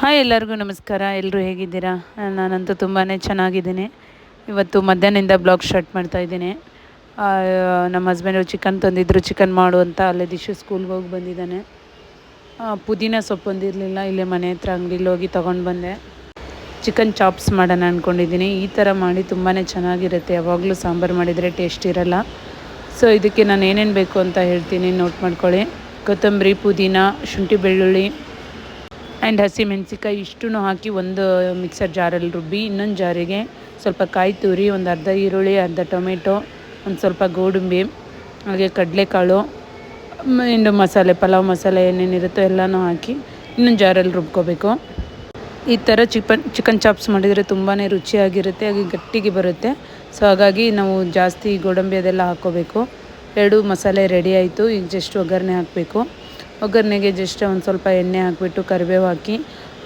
Hi ಎಲ್ಲರಿಗೂ ನಮಸ್ಕಾರ. ಎಲ್ಲರೂ ಹೇಗಿದ್ದೀರಾ? ನಾನಂತೂ ತುಂಬಾ ಚೆನ್ನಾಗಿದ್ದೀನಿ. ಇವತ್ತು ಮಧ್ಯಾಹ್ನದಿಂದ ಬ್ಲಾಗ್ ಸ್ಟಾರ್ಟ್ ಮಾಡ್ತಾ ಇದ್ದೀನಿ. ನಮ್ಮ ಹಸ್ಬೆಂಡು ಚಿಕನ್ ತಂದಿದ್ದರು ಚಿಕನ್ ಮಾಡು ಅಂತ ಅಲ್ಲೇ ದಿಶು ಸ್ಕೂಲ್ಗೆ ಹೋಗಿ ಬಂದಿದ್ದಾನೆ. ಪುದೀನ ಸೊಪ್ಪು ಒಂದಿರಲಿಲ್ಲ ಇಲ್ಲೇ ಮನೆ ಹತ್ರ ಅಂಗಡಿಲಿ ಹೋಗಿ ತೊಗೊಂಡು ಬಂದೆ. ಚಿಕನ್ ಚಾಪ್ಸ್ ಮಾಡೋಣ ಅಂದ್ಕೊಂಡಿದ್ದೀನಿ ಈ ಥರ ಮಾಡಿ ತುಂಬಾ ಚೆನ್ನಾಗಿರುತ್ತೆ. ಯಾವಾಗಲೂ ಸಾಂಬಾರು ಮಾಡಿದರೆ ಟೇಸ್ಟ್ ಇರಲ್ಲ. ಸೊ, ಇದಕ್ಕೆ ನಾನು ಏನೇನು ಬೇಕು ಅಂತ ಹೇಳ್ತೀನಿ. ನೋಟ್ ಮಾಡ್ಕೊಳ್ಳಿ. ಕೊತ್ತಂಬರಿ, ಪುದೀನ, ಶುಂಠಿ ಬೆಳ್ಳುಳ್ಳಿ ಆ್ಯಂಡ್ ಹಸಿಮೆಣಸಿಕಾಯಿ ಇಷ್ಟೂ ಹಾಕಿ ಒಂದು ಮಿಕ್ಸರ್ ಜಾರಲ್ಲಿ ರುಬ್ಬಿ, ಇನ್ನೊಂದು ಜಾರಿಗೆ ಸ್ವಲ್ಪ ಕಾಯಿ ತುರಿ, ಒಂದು ಅರ್ಧ ಈರುಳ್ಳಿ, ಅರ್ಧ ಟೊಮೆಟೊ, ಒಂದು ಸ್ವಲ್ಪ ಗೋಡಂಬಿ, ಹಾಗೆ ಕಡಲೆಕಾಳು, ಇನ್ನು ಮಸಾಲೆ, ಪಲಾವ್ ಮಸಾಲೆ ಏನೇನಿರುತ್ತೋ ಎಲ್ಲನೂ ಹಾಕಿ ಇನ್ನೊಂದು ಜಾರಲ್ಲಿ ರುಬ್ಕೋಬೇಕು. ಈ ಥರ ಚಿಕನ್ ಚಿಕನ್ ಚಾಪ್ಸ್ ಮಾಡಿದರೆ ತುಂಬಾ ರುಚಿಯಾಗಿರುತ್ತೆ, ಹಾಗೆ ಗಟ್ಟಿಗೆ ಬರುತ್ತೆ. ಸೊ ಹಾಗಾಗಿ ನಾವು ಜಾಸ್ತಿ ಗೋಡಂಬಿ ಅದೆಲ್ಲ ಹಾಕ್ಕೋಬೇಕು ಎರಡು ಮಸಾಲೆ ರೆಡಿ ಆಯಿತು, ಈಗ ಜಸ್ಟ್ ಒಗ್ಗರಣೆ ಹಾಕಬೇಕು. ಒಗ್ಗರಣೆಗೆ ಜಸ್ಟ್ ಒಂದು ಸ್ವಲ್ಪ ಎಣ್ಣೆ ಹಾಕಿಬಿಟ್ಟು ಕರಿಬೇವು ಹಾಕಿ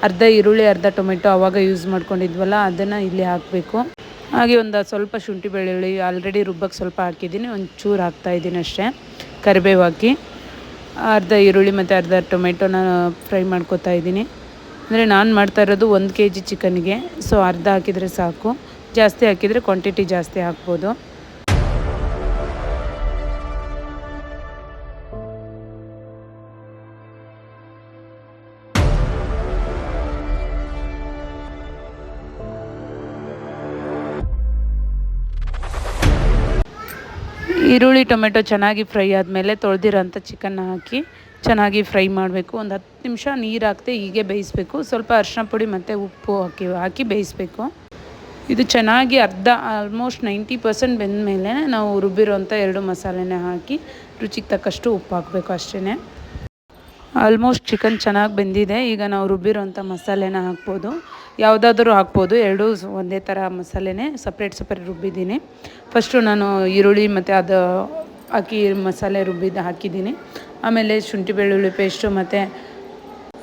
ಅರ್ಧ ಈರುಳ್ಳಿ, ಅರ್ಧ ಟೊಮೆಟೊ ಆವಾಗ ಯೂಸ್ ಮಾಡ್ಕೊಂಡಿದ್ವಲ್ಲ, ಅದನ್ನು ಇಲ್ಲಿ ಹಾಕಬೇಕು. ಹಾಗೆ ಒಂದು ಸ್ವಲ್ಪ ಶುಂಠಿ ಬೆಳ್ಳುಳ್ಳಿ ಆಲ್ರೆಡಿ ರುಬ್ಬಕ್ಕೆ ಸ್ವಲ್ಪ ಹಾಕಿದ್ದೀನಿ ಒಂದು ಚೂರು ಹಾಕ್ತಾಯಿದ್ದೀನಿ ಅಷ್ಟೇ. ಕರಿಬೇವು ಹಾಕಿ ಅರ್ಧ ಈರುಳ್ಳಿ ಮತ್ತು ಅರ್ಧ ಟೊಮೆಟೊನ ಫ್ರೈ ಮಾಡ್ಕೊತಾ ಇದ್ದೀನಿ. ಅಂದರೆ ನಾನು ಮಾಡ್ತಾ ಇರೋದು ಒಂದು ಕೆ ಜಿ ಚಿಕನ್ಗೆ ಸೊ ಅರ್ಧ ಹಾಕಿದರೆ ಸಾಕು. ಜಾಸ್ತಿ ಹಾಕಿದರೆ ಕ್ವಾಂಟಿಟಿ ಜಾಸ್ತಿ ಹಾಕ್ಬೋದು. ಈರುಳ್ಳಿ, ಟೊಮೆಟೊ ಚೆನ್ನಾಗಿ ಫ್ರೈ ಆದಮೇಲೆ ತೊಳೆದಿರೋಂಥ ಚಿಕನ್ನ ಹಾಕಿ ಚೆನ್ನಾಗಿ ಫ್ರೈ ಮಾಡಬೇಕು. ಒಂದು ಹತ್ತು ನಿಮಿಷ ನೀರು ಹಾಕ್ದೆ ಹೀಗೆ ಬೇಯಿಸಬೇಕು. ಸ್ವಲ್ಪ ಅರಿಶಿನ ಪುಡಿ ಮತ್ತು ಉಪ್ಪು ಹಾಕಿ ಹಾಕಿ ಬೇಯಿಸಬೇಕು. ಇದು ಚೆನ್ನಾಗಿ ಅರ್ಧ ಆಲ್ಮೋಸ್ಟ್ ನೈಂಟಿ ಪರ್ಸೆಂಟ್ ಬೆಂದಮೇಲೆ ನಾವು ರುಬ್ಬಿರೋಂಥ ಎರಡು ಮಸಾಲೆನೇ ಹಾಕಿ ರುಚಿಗೆ ತಕ್ಕಷ್ಟು ಉಪ್ಪು ಹಾಕಬೇಕು ಅಷ್ಟೇ ಆಲ್ಮೋಸ್ಟ್ ಚಿಕನ್ ಚೆನ್ನಾಗಿ ಬೆಂದಿದೆ. ಈಗ ನಾವು ರುಬ್ಬಿರೋಂಥ ಮಸಾಲೆನ ಹಾಕ್ಬೋದು. ಯಾವುದಾದ್ರೂ ಹಾಕ್ಬೋದು. ಎರಡೂ ಒಂದೇ ಥರ ಮಸಾಲೆನೇ ಸಪ್ರೇಟ್ ಸಪ್ರೇಟ್ ರುಬ್ಬಿದ್ದೀನಿ. ಫಸ್ಟು ನಾನು ಈರುಳ್ಳಿ ಮತ್ತು ಅದು ಅಕ್ಕಿ ಮಸಾಲೆ ರುಬ್ಬಿದ್ದು ಹಾಕಿದ್ದೀನಿ. ಆಮೇಲೆ ಶುಂಠಿ ಬೆಳ್ಳುಳ್ಳಿ ಪೇಸ್ಟು ಮತ್ತು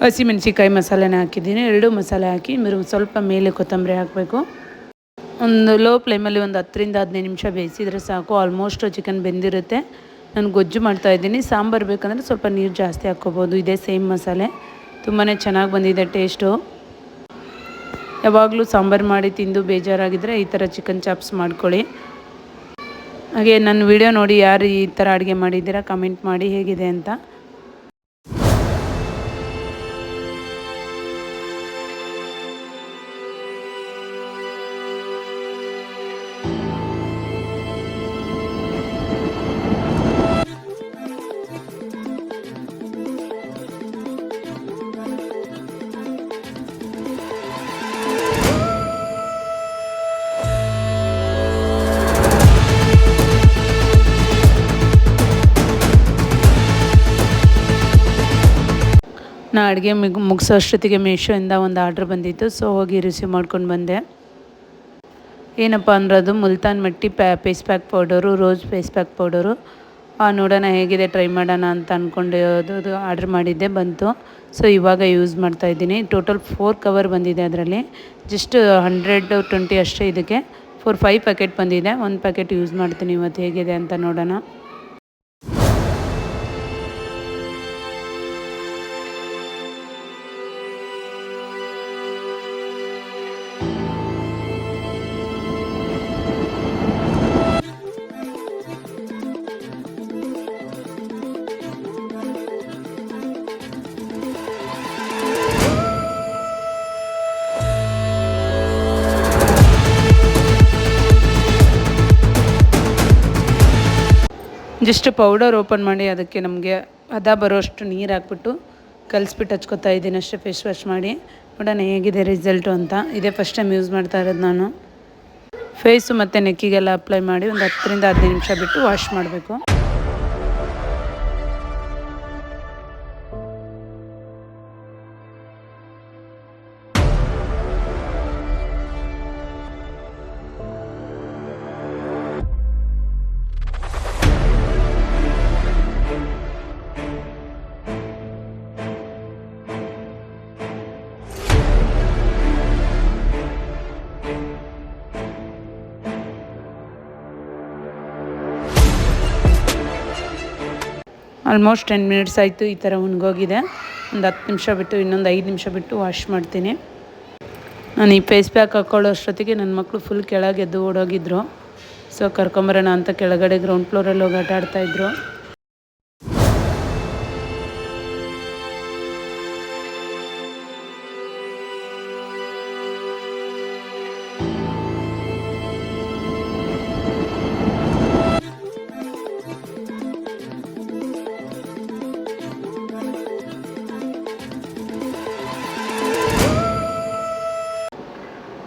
ಹಸಿಮೆಣಸಿಕಾಯಿ ಮಸಾಲೆನ ಹಾಕಿದ್ದೀನಿ. ಎರಡೂ ಮಸಾಲೆ ಹಾಕಿ ಮಿರು ಸ್ವಲ್ಪ ಮೇಲೆ ಕೊತ್ತಂಬರಿ ಹಾಕಬೇಕು. ಒಂದು ಲೋ ಫ್ಲೇಮಲ್ಲಿ ಒಂದು ಹತ್ತರಿಂದ ಹದಿನೈದು ನಿಮಿಷ ಬೇಯಿಸಿದರೆ ಸಾಕು. ಆಲ್ಮೋಸ್ಟ್ ಚಿಕನ್ ಬೆಂದಿರುತ್ತೆ. ನಾನು ಗೊಜ್ಜು ಮಾಡ್ತಾ ಇದ್ದೀನಿ. ಸಾಂಬಾರು ಬೇಕಂದರೆ ಸ್ವಲ್ಪ ನೀರು ಜಾಸ್ತಿ ಹಾಕ್ಕೋಬೋದು. ಇದೇ ಸೇಮ್ ಮಸಾಲೆ. ತುಂಬಾ ಚೆನ್ನಾಗಿ ಬಂದಿದೆ ಟೇಸ್ಟು. ಯಾವಾಗಲೂ ಸಾಂಬಾರು ಮಾಡಿ ತಿಂದು ಬೇಜಾರಾಗಿದ್ದರೆ ಈ ಥರ ಚಿಕನ್ ಚಾಪ್ಸ್ ಮಾಡ್ಕೊಳ್ಳಿ. ಹಾಗೆ ನನ್ನ ವಿಡಿಯೋ ನೋಡಿ ಯಾರು ಈ ಥರ ಅಡುಗೆ ಮಾಡಿದ್ದೀರಾ, ಕಮೆಂಟ್ ಮಾಡಿ ಹೇಗಿದೆ ಅಂತ. ನಾ ಅಡುಗೆ ಮುಗ್, ಮುಗಿಸೋ ಅಷ್ಟೊತ್ತಿಗೆ ಮೀಶೋಯಿಂದ ಒಂದು ಆರ್ಡ್ರ್ ಬಂದಿತ್ತು. ಸೊ ಹೋಗಿ ರಿಸೀವ್ ಮಾಡ್ಕೊಂಡು ಬಂದೆ. ಏನಪ್ಪ ಅಂದ್ರೆ ಅದು Multan mitti ಪ್ಯಾ face pack powder rose face pack powder ನೋಡೋಣ ಹೇಗಿದೆ ಟ್ರೈ ಮಾಡೋಣ ಅಂತ ಅಂದ್ಕೊಂಡು ಅದು ಆರ್ಡ್ರ್ ಮಾಡಿದ್ದೆ, ಬಂತು. ಸೊ ಇವಾಗ ಯೂಸ್ ಮಾಡ್ತಾ ಇದ್ದೀನಿ. ಟೋಟಲ್ ಫೋರ್ ಕವರ್ ಬಂದಿದೆ ಅದರಲ್ಲಿ. ಜಸ್ಟ್ ಹಂಡ್ರೆಡ್ ಟ್ವೆಂಟಿ ಅಷ್ಟೇ ಇದಕ್ಕೆ. ಫೋರ್ ಫೈವ್ ಪ್ಯಾಕೆಟ್ ಬಂದಿದೆ. ಒಂದು ಪ್ಯಾಕೆಟ್ ಯೂಸ್ ಮಾಡ್ತೀನಿ ಇವತ್ತು ಹೇಗಿದೆ ಅಂತ ನೋಡೋಣ. ಜಸ್ಟ್ ಪೌಡರ್ ಓಪನ್ ಮಾಡಿ ಅದಕ್ಕೆ ನಮಗೆ ಹದ ಬರೋಷ್ಟು ನೀರು ಹಾಕ್ಬಿಟ್ಟು ಕಲಿಸ್ಬಿಟ್ಟು ಹಚ್ಕೊತಾ ಇದ್ದೀನಿ ಅಷ್ಟೇ ಫೇಸ್ ವಾಶ್ ಮಾಡಿ. ನೋಡೋಣ ಹೇಗಿದೆ ರಿಸಲ್ಟು ಅಂತ. ಇದೇ ಫಸ್ಟ್ ಟೈಮ್ ಯೂಸ್ ಮಾಡ್ತಾ ಇರೋದು ನಾನು. ಫೇಸು ಮತ್ತು ನೆಕ್ಕಿಗೆಲ್ಲ ಅಪ್ಲೈ ಮಾಡಿ ಒಂದು ಹತ್ತರಿಂದ ಹದಿನೈದು ನಿಮಿಷ ಬಿಟ್ಟು ವಾಶ್ ಮಾಡಬೇಕು. ಆಲ್ಮೋಸ್ಟ್ ಟೆನ್ ಮಿನಿಟ್ಸ್ ಆಯಿತು ಈ ಥರ ಒಣಗೋಗಿದೆ ಒಂದು ಹತ್ತು ನಿಮಿಷ ಬಿಟ್ಟು, ಇನ್ನೊಂದು ಐದು ನಿಮಿಷ ಬಿಟ್ಟು ವಾಶ್ ಮಾಡ್ತೀನಿ. ನಾನು ಈ ಫೇಸ್ ಪ್ಯಾಕ್ ಹಾಕ್ಕೊಳ್ಳೋ ಅಷ್ಟೊತ್ತಿಗೆ ನನ್ನ ಮಕ್ಕಳು ಫುಲ್ ಕೆಳಗೆ ಎದ್ದು ಓಡೋಗಿದ್ರು. ಸೊ ಕರ್ಕೊಂಬರೋಣ ಅಂತ ಕೆಳಗಡೆ ಗ್ರೌಂಡ್ ಫ್ಲೋರಲ್ಲಿ ಹೋಗಿ ಆಟ ಆಡ್ತಾಯಿದ್ರು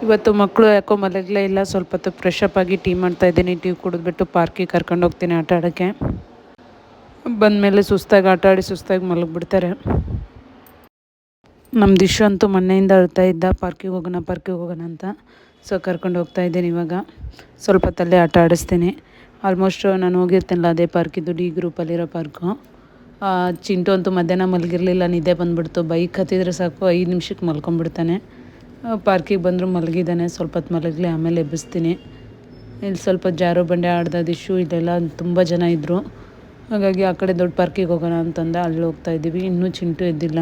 ಇವತ್ತು ಮಕ್ಕಳು ಯಾಕೋ ಮಲಗಲೇ ಇಲ್ಲ, ಸ್ವಲ್ಪ ಹೊತ್ತು ಫ್ರೆಶ್ ಅಪ್ ಆಗಿ ಟೀ ಮಾಡ್ತಾ ಇದ್ದೀನಿ. ಟೀ ಕುಡಿದ್ಬಿಟ್ಟು ಪಾರ್ಕಿಗೆ ಕರ್ಕೊಂಡು ಹೋಗ್ತೀನಿ ಆಟ ಆಡೋಕ್ಕೆ. ಬಂದಮೇಲೆ ಸುಸ್ತಾಗಿ ಆಟ ಆಡಿ ಸುಸ್ತಾಗಿ ಮಲಗಿಬಿಡ್ತಾರೆ. ನಮ್ಮ ದಿಶು ಅಂತೂ ಮೊನ್ನೆಯಿಂದ ಅಳ್ತಾ ಇದ್ದ ಪಾರ್ಕಿಗೆ ಹೋಗೋಣ ಪಾರ್ಕಿಗೆ ಹೋಗೋಣ ಅಂತ. ಸೊ ಕರ್ಕೊಂಡು ಹೋಗ್ತಾ ಇದ್ದೀನಿ ಇವಾಗ. ಸ್ವಲ್ಪ ತಲೆ ಆಟ ಆಡಿಸ್ತೀನಿ. ಆಲ್ಮೋಸ್ಟ್ ನಾನು ಹೋಗಿರ್ತೀನಲ್ಲ, ಅದೇ ಪಾರ್ಕಿದ್ದು ಡಿ ಗ್ರೂಪಲ್ಲಿರೋ ಪಾರ್ಕು ಚಿಂಟು ಅಂತೂ ಮಧ್ಯಾಹ್ನ ಮಲಗಿರಲಿಲ್ಲ, ನಿದ್ದೆ ಬಂದುಬಿಡ್ತು. ಬೈಕ್ ಹತ್ತಿದ್ರೆ ಸಾಕು, ಐದು ನಿಮಿಷಕ್ಕೆ ಮಲ್ಕೊಂಡ್ಬಿಡ್ತಾನೆ. ಪಾರ್ಕಿಗೆ ಬಂದರೂ ಮಲಗಿದ್ದಾನೆ, ಸ್ವಲ್ಪ ಹೊತ್ತು ಮಲಗಲಿ, ಆಮೇಲೆ ಎಬ್ಬಿಸ್ತೀನಿ. ಇಲ್ಲಿ ಸ್ವಲ್ಪ ಜಾರು ಬಂಡೆ ಆಡ್ದಾದ ದಿಶು ಇದೆಲ್ಲ ತುಂಬ ಜನ ಇದ್ದರು ಹಾಗಾಗಿ ಆ ಕಡೆ ದೊಡ್ಡ ಪಾರ್ಕಿಗೆ ಹೋಗೋಣ ಅಂತಂದ, ಅಲ್ಲಿ ಹೋಗ್ತಾ ಇದ್ದೀವಿ. ಇನ್ನೂ ಚಿಂಟು ಎದ್ದಿಲ್ಲ.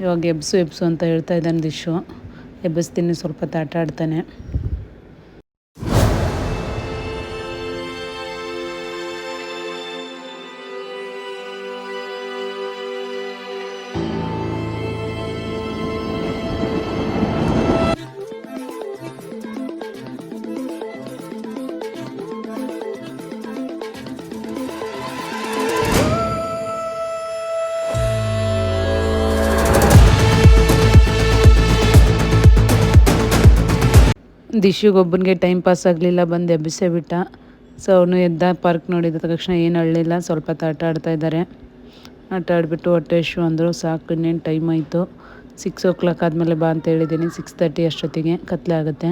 ಇವಾಗ ಎಬ್ಸು ಎಬ್ಸು ಅಂತ ಹೇಳ್ತಾ ಇದ್ದಾನೆ ದಿಶು. ಎಬ್ಬಿಸ್ತೀನಿ, ಸ್ವಲ್ಪ ಹೊತ್ತು ಆಟ ಆಡ್ತಾನೆ. ದಿಶಿಗೊಬ್ಬನಿಗೆ ಟೈಮ್ ಪಾಸ್ ಆಗಲಿಲ್ಲ, ಬಂದು ಎಬ್ಬಿಸೇ ಬಿಟ್ಟ. ಸೊ ಅವನು ಎದ್ದ ಪಾರ್ಕ್ ನೋಡಿದ ತಕ್ಷಣ ಏನು ಅಳ್ಳಿಲ್ಲ, ಸ್ವಲ್ಪ ಹೊತ್ತು ಆಟ ಆಡ್ತಾ ಇದ್ದಾರೆ. ಆಟ ಆಡಿಬಿಟ್ಟು ಹೊಟ್ಟೆ ಶೂ ಅಂದರು, ಸಾಕು, ಇನ್ನೇನು ಟೈಮ್ ಆಯಿತು. ಸಿಕ್ಸ್ ಓ ಕ್ಲಾಕ್ ಆದಮೇಲೆ ಬಾ ಅಂತ ಹೇಳಿದ್ದೀನಿ. ಸಿಕ್ಸ್ ತರ್ಟಿ ಅಷ್ಟೊತ್ತಿಗೆ ಕತ್ಲೆ ಆಗುತ್ತೆ.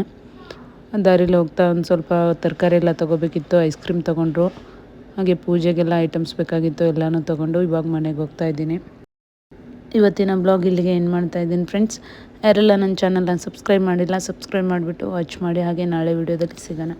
ದಾರಿಲಿ ಹೋಗ್ತಾ ಒಂದು ಸ್ವಲ್ಪ ತರಕಾರಿ ಎಲ್ಲ ತೊಗೋಬೇಕಿತ್ತು ಐಸ್ ಕ್ರೀಮ್ ತೊಗೊಂಡ್ರು. ಹಾಗೆ ಪೂಜೆಗೆಲ್ಲ ಐಟಮ್ಸ್ ಬೇಕಾಗಿತ್ತು, ಎಲ್ಲನೂ ತೊಗೊಂಡು ಇವಾಗ ಮನೆಗೆ ಹೋಗ್ತಾ ಇದ್ದೀನಿ. ಇವತ್ತಿನ ಬ್ಲಾಗ್ ಇಲ್ಲಿಗೆ ಏನು ಮಾಡ್ತಾಯಿದ್ದೀನಿ ಫ್ರೆಂಡ್ಸ್ ಯಾರೆಲ್ಲ ನನ್ನ ಚಾನಲ್ನ ಸಬ್ಸ್ಕ್ರೈಬ್ ಮಾಡಿಲ್ಲ ಸಬ್ಸ್ಕ್ರೈಬ್ ಮಾಡಿಬಿಟ್ಟು ವಾಚ್ ಮಾಡಿ ಹಾಗೆ ನಾಳೆ ವೀಡಿಯೋದಲ್ಲಿ ಸಿಗೋಣ.